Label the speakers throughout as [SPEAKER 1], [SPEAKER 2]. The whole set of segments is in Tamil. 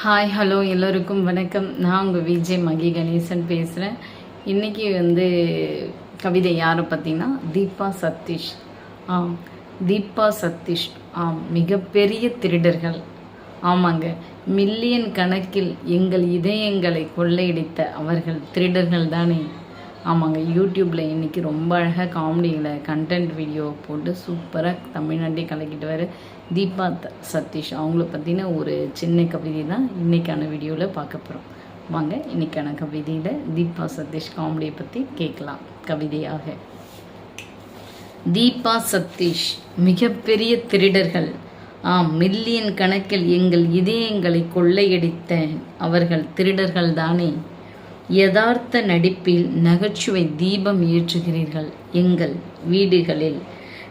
[SPEAKER 1] ஹாய் ஹலோ எல்லோருக்கும் வணக்கம். நான் உங்கள் விஜய் மகி கணேசன் பேசுகிறேன் இன்றைக்கி வந்து கவிதை யாரை பார்த்தீங்கன்னா தீபா சதீஷ். ஆம் தீபா சதீஷ். ஆம் மிகப்பெரிய திருடர்கள். ஆமாங்க மில்லியன் கணக்கில் எங்கள் இதயங்களை கொள்ளையடித்த அவர்கள் திருடர்கள் தானே. ஆமாங்க யூடியூப்பில் இன்றைக்கி ரொம்ப அழகாக காமெடியில் கண்டென்ட் வீடியோ போட்டு சூப்பராக தமிழ்நாட்டே கலக்கிட்டு வர தீபா சதீஷ். அவங்கள பற்றின ஒரு சின்ன கவிதை தான் இன்றைக்கான வீடியோவில் பார்க்க போகிறோம் வாங்க இன்றைக்கான கவிதையில் தீபா சதீஷ் காமெடியை பற்றி கேட்கலாம். கவிதையாக. தீபா சதீஷ் மிகப்பெரிய திருடர்கள். ஆம் மில்லியன் கணக்கில் எங்கள் இதயங்களை கொள்ளையடித்த அவர்கள் திருடர்கள் தானே. யதார்த்த நடிப்பில் நகைச்சுவை தீபம் ஏற்றுகிறீர்கள். எங்கள் வீடுகளில்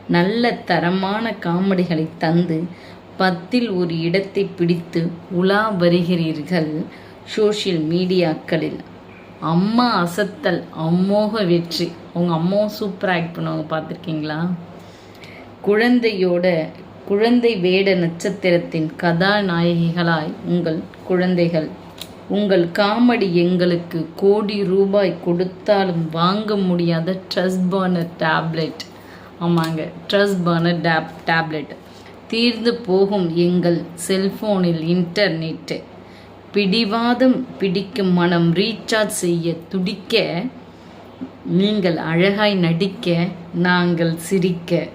[SPEAKER 1] நல்ல தரமான காமெடிகளை தந்து பத்தில் ஒரு இடத்தை பிடித்து உலா வருகிறீர்கள். சோஷியல் மீடியாக்களில் அம்மா அசத்தல் அம்மோக வெற்றி. உங்கள் அம்மாவும் சூப்பராக ஆக்ட் பண்ணுவாங்க பார்த்துருக்கீங்களா? குழந்தையோட குழந்தை வேட நட்சத்திரத்தின் கதாநாயகிகளாய் உங்கள் குழந்தைகள் உங்கள் காமெடி எங்களுக்கு கோடி ரூபாய் கொடுத்தாலும் வாங்க முடியாத ட்ரஸ் பர்னர் டேப்லெட் ஆமாங்க ட்ரஸ் பர்னர் டேப் டேப்லெட் தீர்ந்து போகும் எங்கள் செல்ஃபோனில் இன்டர்நெட்டு பிடிவாதம் பிடிக்கும் மனம் ரீசார்ஜ் செய்ய துடிக்க நீங்கள் அழகாய் நடிக்க நாங்கள் சிரிக்க.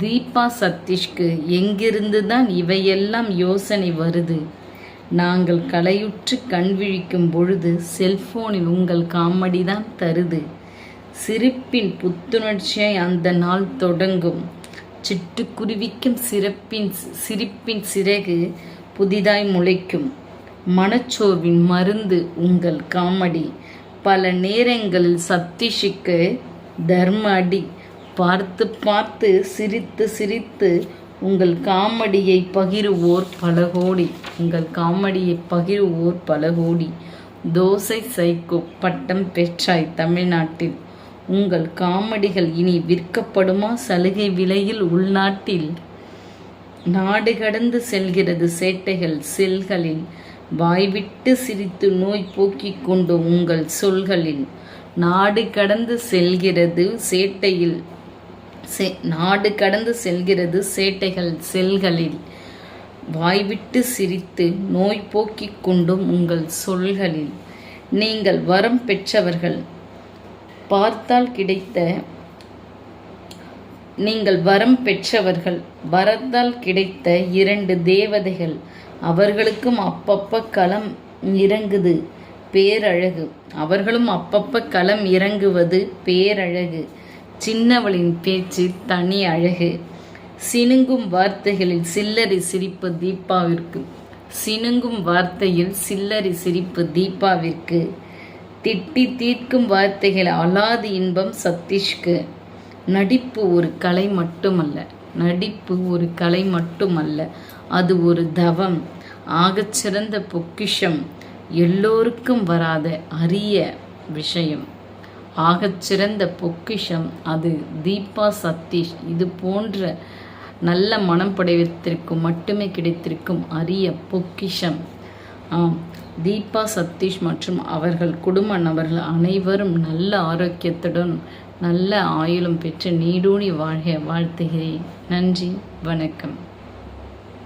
[SPEAKER 1] தீபா சதீஷ்க்கு எங்கிருந்து தான் இவையெல்லாம் யோசனை வருது? நாங்கள் கலையுற்று கண் விழிக்கும் பொழுது செல்போனில் உங்கள் காமெடி தான் தருது. சிரிப்பின் புத்துணர்ச்சியை அந்த நாள் தொடங்கும். சிட்டுக்குருவிக்கும் சிறப்பின் சிரிப்பின் சிறகு புதிதாய் முளைக்கும். மனச்சோர்வின் மருந்து உங்கள் காமெடி. பல நேரங்களில் சத்தீஷுக்கு தர்ம அடி. பார்த்து பார்த்து சிரித்து சிரித்து உங்கள் காமெடியை பகிருவோர் பல கோடி உங்கள் காமெடியை பகிருவோர் பல கோடி தோசை சைக்கோ பட்டம் பெற்றாய் தமிழ்நாட்டில். உங்கள் காமெடிகள் இனி விற்கப்படுமா சலுகை விலையில் உள்நாட்டில்? நாடு கடந்து செல்கிறது சேட்டைகள் செல்களில். வாய்விட்டு சிரித்து நோய் போக்கிக் கொண்டு உங்கள் சொல்களில். நாடு கடந்து செல்கிறது சேட்டையில். நாடு கடந்து செல்கிறது சேட்டைகள் செல்களில். வாய்விட்டு சிரித்து நோய் போக்கிக் கொண்டும் உங்கள் சொல்களில். நீங்கள் வரம் பெற்றவர்கள். பார்த்தால் கிடைத்த நீங்கள் வரம் பெற்றவர்கள். வரத்தால் கிடைத்த இரண்டு தேவதைகள். அவர்களுக்கும் அப்பப்ப களம் இறங்குது பேரழகு. அவர்களும் அப்பப்ப களம் இறங்குவது பேரழகு. சின்னவளின் பேச்சு தனி அழகு. சினுங்கும் வார்த்தைகளில் சில்லறை சிரிப்பு தீபாவிற்கு. சினுங்கும் வார்த்தையில் சில்லறை சிரிப்பு தீபாவிற்கு. திட்டி தீர்க்கும் வார்த்தைகள் அலாது இன்பம் சதீஷ்க்கு நடிப்பு ஒரு கலை மட்டுமல்ல. நடிப்பு ஒரு கலை மட்டுமல்ல. அது ஒரு தவம். ஆகச்சிறந்த பொக்கிஷம். எல்லோருக்கும் வராத அரிய விஷயம். ஆகச்சிறந்த பொக்கிஷம் அது. தீபா சதீஷ் இது போன்ற நல்ல மனம் படைவதற்கு மட்டுமே கிடைத்திருக்கும் அரிய பொக்கிஷம். ஆம் தீபா சதீஷ் மற்றும் அவர்கள் குடும்ப நபர்கள் அனைவரும் நல்ல ஆரோக்கியத்துடன் நல்ல ஆயுளும் பெற்று நீடூழி வாழ்க வாழ்த்துகிறேன். நன்றி வணக்கம்.